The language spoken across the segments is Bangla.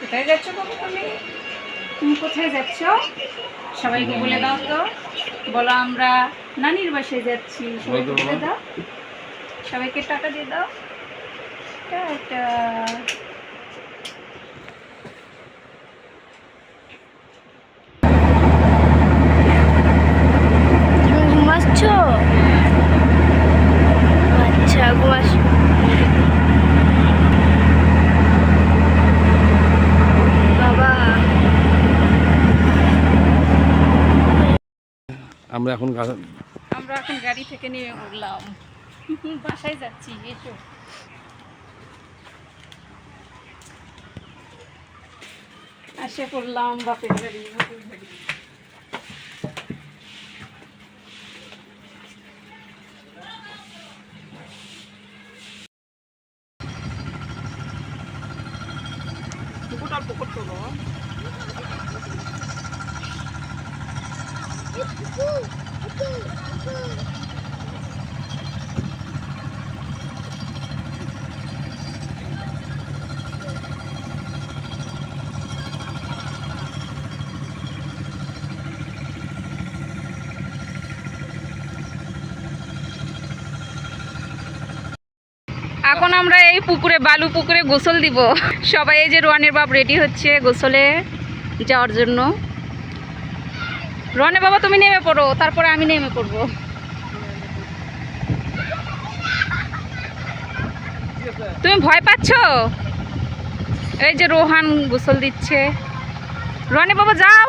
কোথায় যাচ্ছ বাবু তুমি? তুমি কোথায় যাচ্ছ? সবাইকে বলে দাও তো। বলো আমরা নানির বাসায় যাচ্ছি। সবাইকে বলে দাও। সবাইকে টাকা দিয়ে দাও। টাটা। আমরা এখন আমরা এখন গাড়ি থেকে নিয়ে উঠলাম বাসায় যাচ্ছি এসো আশা করলাম বাপের গাড়ি বাপের গাড়ি পুকুরটার তো এখন আমরা এই পুকুরে, বালু পুকুরে গোসল দিব। সবাই এই যে রোয়ানের বাপ রেডি হচ্ছে গোসলে যাওয়ার জন্য। রনে বাবা, তুমি নেমে পড়ো, তারপরে আমি নেমে পড়ব। তুমি ভয় পাচ্ছ? এই যে রোহান গোসল দিচ্ছে। রনে বাবা, যাও।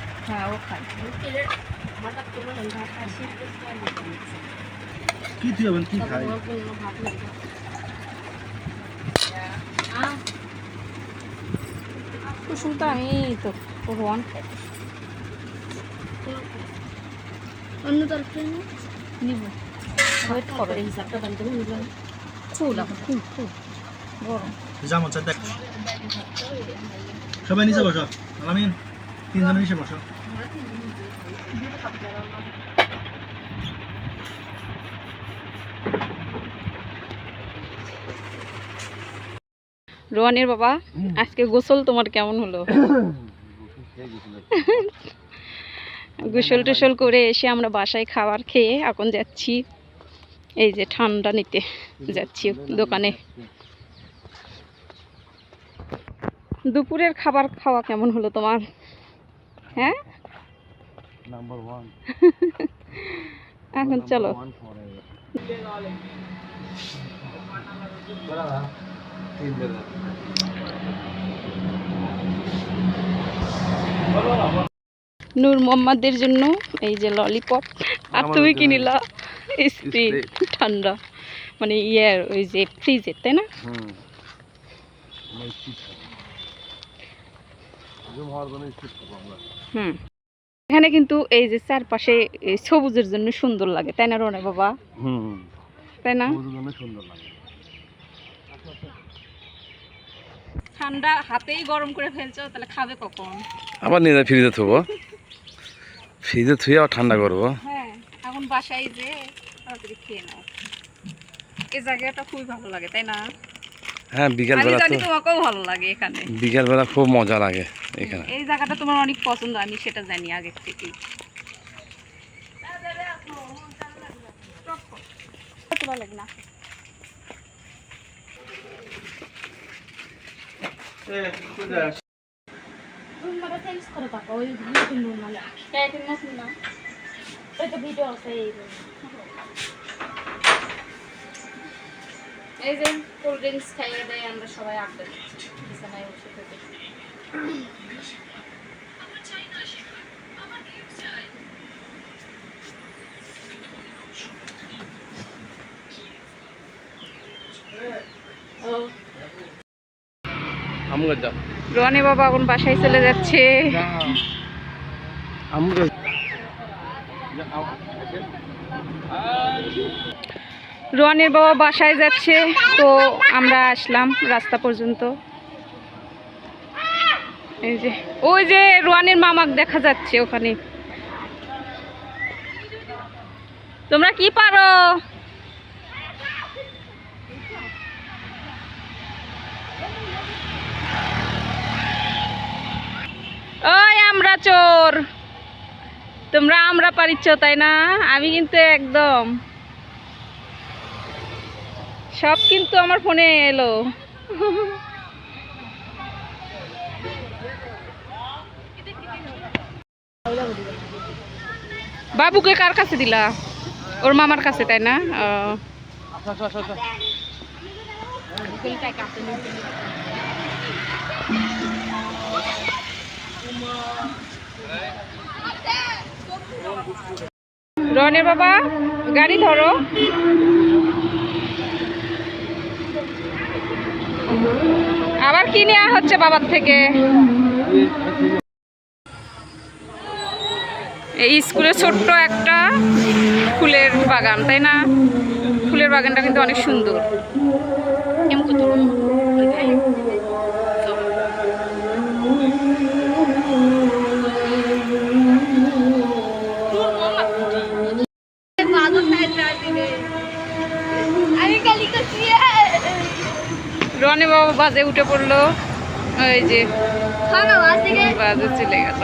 হ্যাঁ ও খায় কি দিয়ে হবেন কি খায়? কুসুমটা আমি তো করব অন অন্য তরফে নিব। হিসাবটা বানতে হবে নিব ফুল এখন ফুল ফুল গরম। জামা চাই দেখ। সবাই নিচে বসো আলামিন। তিনজন মিশে বসো। রোহানের বাবা আজকে গোসল তোমার কেমন হলো? গোসল টোসল করে এসে আমরা বাসায় খাবার খেয়ে এখন যাচ্ছি। এই যে ঠান্ডা নিতে যাচ্ছি দোকানে। দুপুরের খাবার খাওয়া কেমন হলো তোমার? হ্যাঁ? এখন চলো। নূর মোহাম্মদের জন্য এই যে ললিপপ আর তুমি কি নিল? ঠান্ডা। মানে ইয়ার ওই যে ফ্রিজের তাই না? হুম। হুম। এখানে কিন্তু এই যে চারপাশে সবুজের জন্য সুন্দর লাগে তাই না রনে বাবা? হুম। তাই না? সুন্দর লাগে। ঠান্ডা হাতেই গরম করে ফেলছো তাহলে খাবে কখন? আবার নিয়ে ফ্রিজে থবো। ফ্রিজে থুয়ে আবার ঠান্ডা করব। হ্যাঁ এখন বাসায় যে তাড়াতাড়ি খেয়ে নাও। এই জায়গাটা খুবই ভালো লাগে তাই না? হ্যাঁ বিকালবেলা জানি তো তোমাকেও ভালো লাগে এখানে। বিকালবেলা খুব মজা লাগে এখানে। এই জায়গাটা তোমার অনেক পছন্দ আমি সেটা জানি আগে থেকেই। তোলা লাগে এই যে কোল্ড ড্রিঙ্কস খাইয়ে দেয় আমরা সবাই আড্ডা দিচ্ছি। বিছানায় বসে থেকে। রনি বাবা এখন বাসায় চলে যাচ্ছে। আমরা রনির বাবা বাসায় যাচ্ছে, তো আমরা আসলাম রাস্তা পর্যন্ত। এই যে, ওই যে রোয়ানির মামাক দেখা যাচ্ছে ওখানে। তোমরা কি পারো? ওই আমরা চোর। তোমরা আমরা পারিচ্ছ, তাই না? আমি কিন্তু একদম। সব কিন্তু আমার ফোনে এলো। বাবুকে কার কাছে দিলা? ওর মামার কাছে, তাই না। রনের বাবা, গাড়ি ধরো। আবার কি নেওয়া হচ্ছে বাবার থেকে? এই স্কুলে ছোট্ট একটা ফুলের বাগান, তাই না? ফুলের বাগানটা কিন্তু অনেক সুন্দর। রনে বাবা বাজে উঠে পড়ল। ওই যে বাজে চলে গেল।